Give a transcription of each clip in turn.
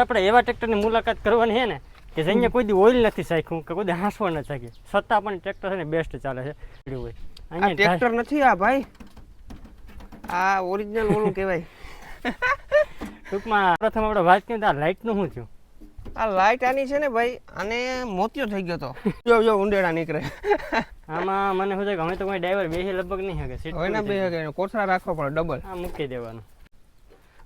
આપણે એવા ટ્રેક્ટરની મુલાકાત કરવાની છે ને કે જઈને કોઈ દી ઓઇલ નથી સાખ્યું કે કોઈ દી હાંસવા ન સાખ્યું છતાં પણ ટ્રેક્ટર છે ને બેસ્ટ ચાલે છે. હોય. આ ટ્રેક્ટર નથી આ ભાઈ? આ ઓરિજિનલ ઓલું કહેવાય. ટૂંકમાં પ્રથમ આપણે વાત કરીએ આ લાઇટનું શું થયું? આ લાઇટ આની છે ને ભાઈ આને મોતિયો થઈ ગયો તો. જો જો ઉંડેડા નીકળે. આમાં મને શું છે કે હવે તો કોઈ ડ્રાઈવર બેસી લગભગ નહીં શકે સીટ હોય ને બે હગે કોથળા રાખવા પડે ડબલ આ મૂકી દેવાનું.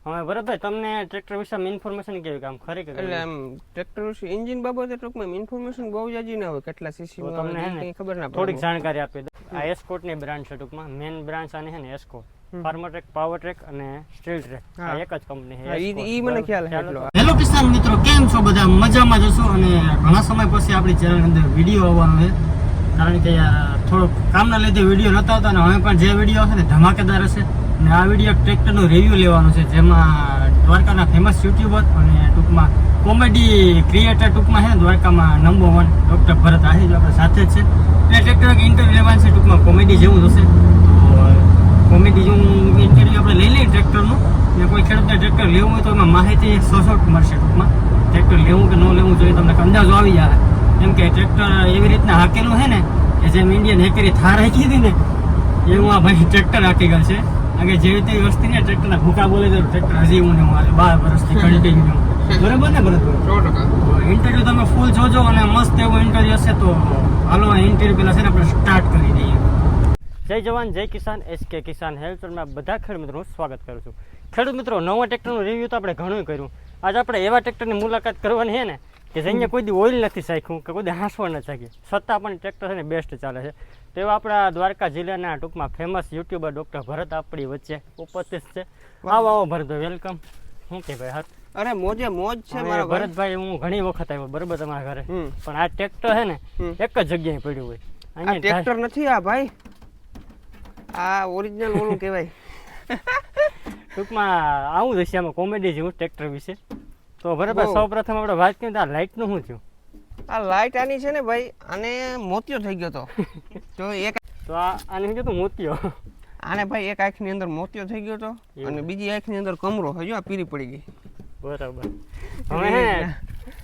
હવે ભરતભાઈ તમને ટ્રેક્ટર વિશે ઇન્ફોર્મેશન કેવી કામ ખરી કે એટલે આમ ટ્રેક્ટર વિશે એન્જિન બાબતે ટૂંકમાં ઇન્ફોર્મેશન બહુ જાજી ના હોય કેટલા સીસી તમને ને ખબર ના થોડીક જાણકારી આપી દઉં. આ એસ્કોટની બ્રાન્ડ છે ટૂંકમાં. મેઇન બ્રાન્ડ આની છે ને escort Farmtrac Powertrac અને સ્ટીલ ટ્રેક આ એક જ કંપની છે ઈ મને ખ્યાલ છે એટલો. હેલો કિસાન મિત્રો કેમ છો? બધા મજામાં જશો અને ઘણા સમય પછી આપણી ચેનલ અંદર વીડિયો આવવાનો છે. કારણ કે યાર થોડુંક કામના લીધે વીડિયો નતા આવતા અને હવે પણ જે વીડિયો હશે ને ધમાકેદાર હશે. અને આ વીડિયો ટ્રેક્ટરનું રિવ્યુ લેવાનો છે, જેમાં દ્વારકાના ફેમસ યુટ્યુબર અને ટૂંકમાં કોમેડી ક્રિએટર ટૂંકમાં છે દ્વારકામાં number one doctor Bharat Ahir આપણે સાથે જ છે. એટલે ટ્રેક્ટર ઇન્ટરવ્યુ લેવાનું છે, ટૂંકમાં કોમેડી જેવું થશે કોમેડી જેવું ઇન્ટરવ્યુ આપણે લઈ લઈએ ટ્રેક્ટરનું ને. કોઈ ખેડૂતને ટ્રેક્ટર લેવું હોય તો એમાં માહિતી સોસોટ મળશે ટૂંકમાં. ટ્રેક્ટર લેવું કે ન લેવું જોઈએ તમને અંદાજો આવી જાય. કેમ કે ટ્રેક્ટર એવી રીતના હાકેલું છે ને, કે જેમ ઇન્ડિયન હેકરી થાર હાકી હતી ને, એવું આ ભાઈ ટ્રેક્ટર હાકી ગયું છે. કે જેવી તેવી વસ્તી ને ટ્રેક્ટરના ભૂકા બોલે તો ટ્રેક્ટર હજી હું ને મારે બાર વર્ષથી કન્ટિન્યુ બરાબર ને ભરતભાઈ? સો ટકા. ઇન્ટરવ્યુ તમે ફૂલ જોજો અને મસ્ત એવું ઇન્ટરવ્યુ હશે તો હાલો ઇન્ટરવ્યુ પહેલા છે ને આપણે સ્ટાર્ટ કરી દઈએ. જય જવાન જય કિસાન એસ કે કિસાન હેલ્થમાં બધા ખેડૂત મિત્રોનું સ્વાગત કરું છું. ખેડૂત મિત્રો નવા ટ્રેક્ટરનું રિવ્યૂ તો આપણે ઘણું કર્યું. આજે આપણે એવા ટ્રેક્ટરની મુલાકાત કરવાની છે ને કે જઈને કોઈ દી ઓઇલ નથી સાખ્યું કે કોઈ દી હાંસવા નથી સાખ્યું છતાં પણ ટ્રેક્ટર છે ને બેસ્ટ ચાલે છે. તો એવા આપણા દ્વારકા જિલ્લાના ટૂંકમાં ફેમસ યુટ્યુબર ડૉક્ટર ભરત આપણી વચ્ચે ઉપસ્થિત છે. આવો આવો ભરતભાઈ વેલકમ શું કે ભાઈ હાથ? અરે મોજે મોજ છે મારા ભરતભાઈ હું ઘણી વખત આવ્યો બરોબર તમારા ઘરે. પણ આ ટ્રેક્ટર છે ને એક જ જગ્યાએ પડ્યું હોય. આ ટ્રેક્ટર નથી આ ભાઈ. આ ઓરિજિનલ ઓલું કહેવાય. ટૂંકમાં આવું જશે આમાં કોમેડી જેવું ટ્રેક્ટર વિશે. તો ભરતભાઈ બહુ. સૌ પ્રથમ આપણે વાત કરીએ તો આ લાઇટનું શું થયું? આ લાઇટ આની છે ને ભાઈ આને મોતિયો થઈ ગયો તો. તો એક તો આને શું કીધું મોતિયો આને ભાઈ એક આંખની અંદર મોતિયો થઈ ગયો તો અને બીજી આંખની અંદર કમરો હજુ આ પીરી પડી ગઈ. બરાબર. હવે હે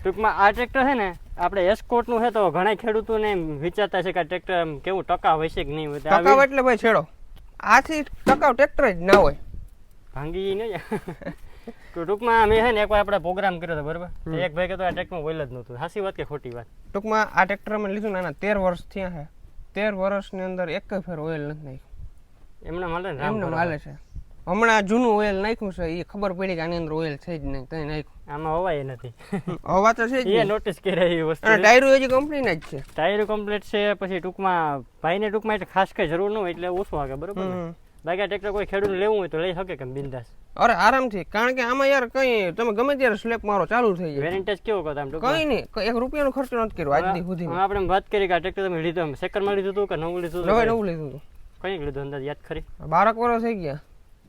ટૂંકમાં આ ટ્રેક્ટર છે ને આપણે એસ્કોટનું છે તો ઘણા ખેડૂતોને વિચારતા છે કે આ ટ્રેક્ટર એમ કેવું ટકાવ હશે કે નહીં હોય તો ટકાવ એટલે ભાઈ છેડો. આથી ટકાવ ટ્રેક્ટર જ ના હોય. ભાંગી નહીં તો ટૂંકમાં અમે છે ને એકવાર આપણે પ્રોગ્રામ કર્યો હતો બરાબર? એક ભાઈ કહેતો આ ટ્રેક્ટરમાં ઓઇલ જ નહોતું. સાચી વાત કે ખોટી વાત? ટૂંકમાં આ ટ્રેક્ટર અમે લીધું ને આના તેર વર્ષ થયા છે તેર વર્ષની અંદર એક ફેર ઓઇલ નથી નાખ્યું. એમને મળે ને એમને મળે છે. હમણાં જૂનું ઓઇલ નાખ્યું છે એ ખબર પડી કે આની અંદર ઓઇલ છે જ નહીં તઈ નાખ્યું. આમાં હવાય નથી. હવા તો છે જ એ નોટિસ કરી એ વસ્તુ. અને ટાયરો હજી કંપનીના જ છે. ટાયર કમ્પ્લીટ છે પછી ટૂંકમાં ભાઈને ટૂંકમાં એટલે ખાસ કઈ જરૂર ન હોય એટલે ઓછું વાગે બરોબર. બાકી આ ટ્રેક્ટર કોઈ ખેડૂત લેવું હોય તો લઈ શકે કે બિંદાસ? અરે આરામથી કારણ કે આમાં યાર કઈ તમે ગમે ત્યારે સ્લેપ મારો ચાલુ થઈ જાય. વેરેન્ટેજ કેવો કહો તમે ટૂંકમાં? કઈ નહીં કઈ એક રૂપિયાનો ખર્ચો નથી કર્યો આજ દી હવે સુધીમાં આપણે વાત કરી કે આ ટ્રેક્ટર તમે લીધું સેકન્ડમાં લીધું હતું કે નવું લીધું નવે હતું નવું લીધું હતું કઈ લીધું અંદાજ યાદ ખરી? બારક વર્ષ થઈ ગયા.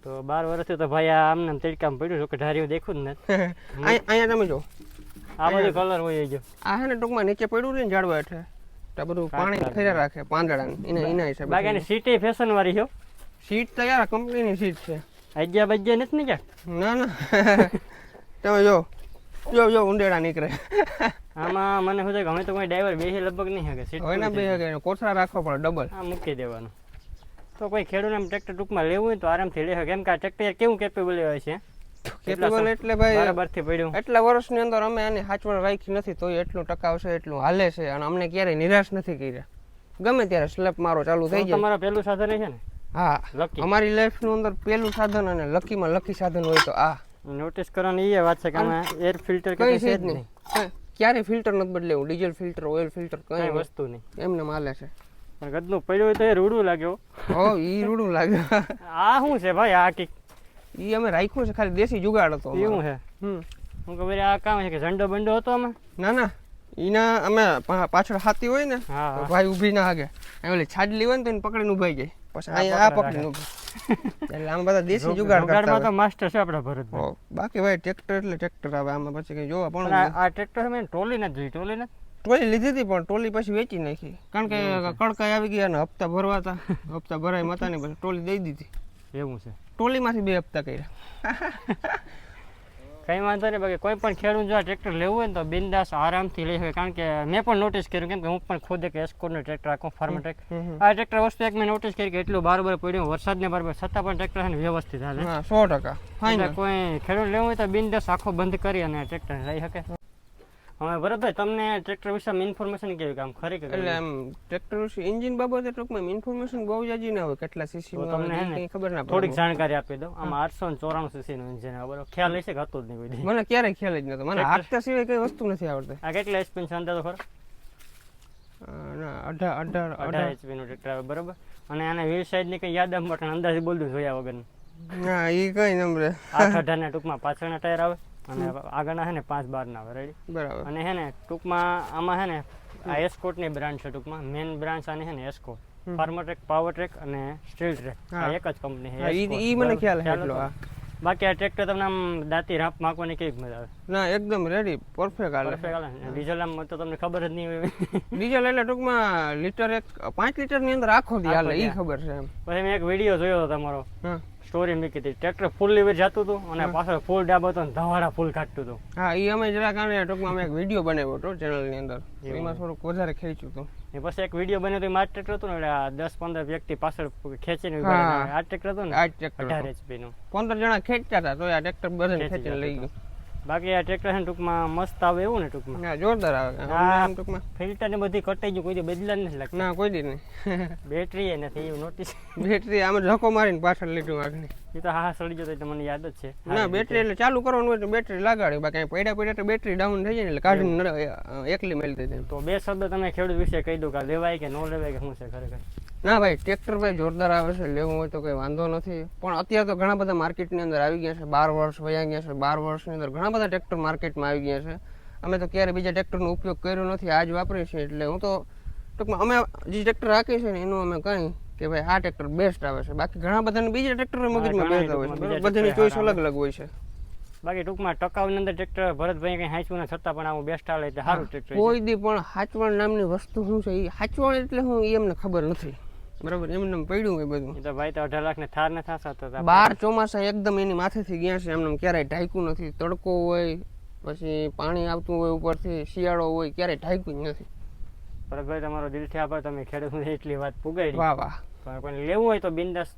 તો બાર વર્ષથી તો ભાઈ આ આમને આમ તડકામાં પડ્યું છે કે ઢારી દેખું જ નથી અહીંયા અહીંયા તમે જો. આ બધું કલર હોય ગયો આ છે ને ટૂંકમાં નીચે પડ્યું રહે ને ઝાડવા હેઠે તો બધું પાણી ફેરા રાખે પાંદડાને એના એના હિસાબે બાકી આની સીટે ફેશન વાળી છે સીટ તો યાર કંપનીની સીટ છે. આજ્યા બજ્યા નથી ને ક્યાં ના ના. તમે જો જો જો ઉંડેડા નીકળે. આમાં મને શું છે કે તો કોઈ ડ્રાઈવર બેસી લગભગ નહીં શકે સીટ હોય ના બે હકે કોથળા રાખવા પડે ડબલ હા મૂકી દેવાનું. તો કોઈ ખેડૂત એમ ટ્રેક્ટર ટૂંકમાં લેવું હોય તો આરામથી લે શકે કેમ કે આ ટ્રેક્ટર કેવું કેપેબલ હોય છે? કેપેબલ એટલે ભાઈ બરાબરથી પડ્યું. એટલા વર્ષની અંદર અમે આની હાચવણ રાખી નથી તોય એટલું ટકા છે એટલું હાલે છે અને અમને ક્યારેય નિરાશ નથી કર્યા. ગમે ત્યારે સ્લેપ મારો ચાલુ થઈ તો જાય. તમારા પેલું સાધન છે ને? હા અમારી લાઈફનું અંદર પેલું સાધન અને લકીમાં લકી સાધન હોય તો આ. નોટિસ કરવાની એ વાત છે કે અમે એર ફિલ્ટર કઈ છે જ નહીં. ક્યારે ફિલ્ટર નથી બદલેવું ડીઝલ ફિલ્ટર ઓઇલ ફિલ્ટર કઈ વસ્તુ નહીં. એમને માલે છે. પણ ગદનું પડ્યું હોય તો એ રૂડું લાગ્યો. હો ઈ રૂડું લાગ્યો. આ શું છે ભાઈ આ કી ઈ અમે રાખ્યું છે ખાલી દેશી જુગાડ હતો. એવું છે? હમ. હું ખબર આ કામ છે કે ઝંડો બંડો હતો અમે? ના ના. ઈના અમે પાછળ હાથી હોય ને ભાઈ ઊભી ના હાગે. ઓલી છાડલી હોય ને તો એને પકડીને ઊભાઈ જાય. પછી આ પકડીને એટલે આમ બધા દેશી જુગાડ કરતા તો માસ્ટર છે આપણા ભરતભાઈ. બાકી ભાઈ ટ્રેક્ટર એટલે ટ્રેક્ટર આવે આમાં પછી કઈ જોવા પણ આ- ટ્રેક્ટર મેં ટ્રોલી નથી જોઈ ટ્રોલી નથી? ટોલી લીધી હતી પણ ટોલી પછી વેચી નાખી. કારણ કે કડકાઈ આવી ગયા ને હપ્તા ભરવા હતા. હપ્તા ભરાય માતા ને પછી ટોલી દઈ દીધી. એવું છે. ટોલીમાંથી બે હપ્તા કર્યા. કંઈ વાંધો નહીં બાકી કોઈ પણ ખેડૂત જો આ ટ્રેક્ટર લેવું હોય ને તો બિંદાસ આરામથી લઈ શકે કારણ કે મેં પણ નોટિસ કર્યું કેમ કે હું પણ ખુદ એક એસ્કોટનું ટ્રેક્ટર આખું ફાર્મ ટ્રેક. આ ટ્રેક્ટર વસ્તુ એક મેં નોટિસ કરી કે એટલું બારબર પડ્યું વરસાદને બારબર. છતાં પણ ટ્રેક્ટર છે વ્યવસ્થિત હાલે. સો ટકા. કોઈ ખેડૂત લેવું હોય તો બિંદાસ આખો બંધ કરી અને ટ્રેક્ટર લઈ શકે. હવે ભરતભાઈ તમને ટ્રેક્ટર વિશે ઇન્ફોર્મેશન કેવી કામ? ખરી કે એટલે આમ ટ્રેક્ટર વિશે એન્જિન બાબતે ટૂંકમાં ઇન્ફોર્મેશન બહુ જાજી ના હોય કેટલા સીસી તો તમને ને ખબર ના થોડીક જાણકારી આપી દઉં. આમ આઠસો ને ચોરાણું સીસી નું એન્જિન આવે બરોબર? ખ્યાલ હશે કે હતું જ નહીં કોઈ મને ક્યારેય ખ્યાલ જ નતો. મને હાથતા સિવાય કઈ વસ્તુ નથી આવડતી. આ કેટલા એચપી છે અંદાજો ખરો? ના અઢાર અઢાર અઢાર એચપી નું ટ્રેક્ટર આવે બરોબર? અને આને વ્હીલ સાઈડની કઈ યાદ આમ પણ અંદાજે બોલતું જોયા વગર ના એ કઈ નંબર. આઠ અઢાર ના ટૂંકમાં પાછળના ટાયર આવે? અને આગળના છે ને પાંચ બાર ના આવે રેડી બરાબર. અને હે ને ટૂંકમાં આમાં હે ને આ એસ્કોટની બ્રાન્ડ છે ટૂંકમાં. મેન બ્રાન્ડ આની છે ને escort Farmtrac Powertrac અને સ્ટીલ ટ્રેક આ એક જ કંપની છે ઈ- મને ખ્યાલ છે એટલો. બાકી આ ટ્રેક્ટર તમને આમ દાંતી રાપ માકવાની કેવી મજા આવે? ના એકદમ રેડી પરફેક્ટ હાલે. પરફેક્ટ હાલે ડીઝલ આમ તો તમને ખબર જ નહીં હોય. ડીઝલ એટલે ટૂંકમાં લીટર એક પાંચ લીટરની અંદર આખો દી હાલે ઈ ખબર છે એમ. પછી મેં એક વીડિયો જોયો હતો તમારો. હા. સ્ટોરી મૂકી હતી. ટ્રેક્ટર ફૂલ લીવર જતું હતું અને પાછળ ફૂલ ડાબો હતો ધવાડા ફૂલ કાઢતું હતું. હા એ અમે જરા કારણે ટૂંકમાં અમે એક વીડિયો બનાવ્યો હતો ચેનલની અંદર. એમાં થોડુંક વધારે ખેંચ્યું હતું. એ પછી એક વીડિયો બન્યો હતો માર ટ્રેક્ટર હતું ને એટલે આ દસ પંદર વ્યક્તિ પાછળ ખેંચીને. આ ટ્રેક્ટર હતું ને? આ ટ્રેક્ટર અઢાર એચપી નું. પંદર જણા ખેંચતા હતા તો આ ટ્રેક્ટર બધા ખેંચીને લઈ ગયું. બાકી આ ટ્રેક્ટર છે ટૂંકમાં મસ્ત આવે એવું ને ટૂંકમાં? ના જોરદાર આવે. આમ ટૂંકમાં. ફિલ્ટર ને બધી કટાઈ ગયું કોઈ દી બદલા નથી લાગતું. ના કોઈ દી નહીં. બેટરી એ નથી એવું નોટિસ બેટરી આમ ઝકો મારીને પાછળ લીધું આગળ એ તો હા સડી જતો એટલે મને યાદ જ છે. ના બેટરી એટલે ચાલુ કરવાનું હોય તો બેટરી લગાડી બાકી પડ્યા પડ્યા તો બેટરી ડાઉન થઈ જાય ને એટલે કાઢીને એકલી મેળી દીધી તો બે શબ્દ તમે ખેડૂત વિશે કહી દો કે લેવાય કે ન લેવાય કે શું છે ખરેખર? ના ભાઈ ટ્રેક્ટર ભાઈ જોરદાર આવે છે લેવું હોય તો કંઈ વાંધો નથી. પણ અત્યારે તો ઘણા બધા માર્કેટની અંદર આવી ગયા છે બાર વર્ષ વયા ગયા છે બાર વર્ષની અંદર ઘણા બધા ટ્રેક્ટર માર્કેટમાં આવી ગયા છે. અમે તો ક્યારે બીજા ટ્રેક્ટરનો ઉપયોગ કર્યો નથી આજ વાપરીએ છીએ એટલે હું તો ટૂંકમાં અમે જે ટ્રેક્ટર રાખીએ છીએ ને એનું અમે કહી કે ભાઈ આ ટ્રેક્ટર બેસ્ટ આવે છે. બાકી ઘણા બધાને બીજા ટ્રેક્ટર મગજમાં બેસ્ટ આવે છે? બધાની ચોઈસ અલગ અલગ હોય છે. બાકી ટૂંકમાં ટકાઉની અંદર ટ્રેક્ટર ભરતભાઈ કઈ હાંચવું ના છતાં પણ આવું બેસ્ટ આવે એટલે સારું ટ્રેક્ટર કોઈ દી પણ હાચવણ નામની વસ્તુ શું છે એ હાચવણ એટલે હું એમને ખબર નથી. બરાબર એમને પડ્યું હોય બધું. તો ભાઈ તો અઢાર લાખ ને થાર ને થાશા તો બાર ચોમાસા એકદમ એની માથેથી ગયા છે એમને ક્યારેય ઢાંક્યું નથી. તડકો હોય પછી પાણી આવતું હોય ઉપરથી શિયાળો હોય ક્યારેય ઢાંક્યું જ નથી. ભરતભાઈ તમારો દિલથી આભાર તમે ખેડૂતને એટલી વાત પુગાડી. વાહ વાહ. પણ કોઈ લેવું હોય તો બિંદાસ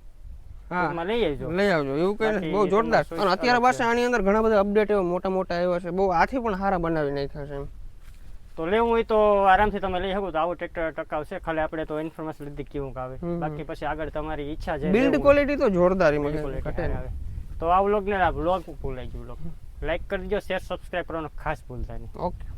હા. લઈ આવજો. લઈ આવજો એવું કઈ બહુ જોરદાર. અને અત્યારે પાસે આની અંદર ઘણા બધા અપડેટ એવા મોટા મોટા આવ્યા છે. બહુ આથી પણ સારા બનાવી નાખ્યા છે એમ. તો લેવું હોય તો આરામથી તમે લઈ શકો તો આવું ટ્રેક્ટર ટકાવશે ખાલી આપણે તો ઇન્ફોર્મેશન લીધી કેવું આવે. બાકી પછી આગળ તમારી ઈચ્છા છે બિલ્ડ ક્વોલિટી તો જોરદાર. આવે. તો આ વ્લોગ ને આ વ્લોગ ભૂલાઈ ગયું વ્લોગ લાઈક કરી દો શેર સબસ્ક્રાઇબ કરવાનો ખાસ ભૂલતા નહીં. ઓકે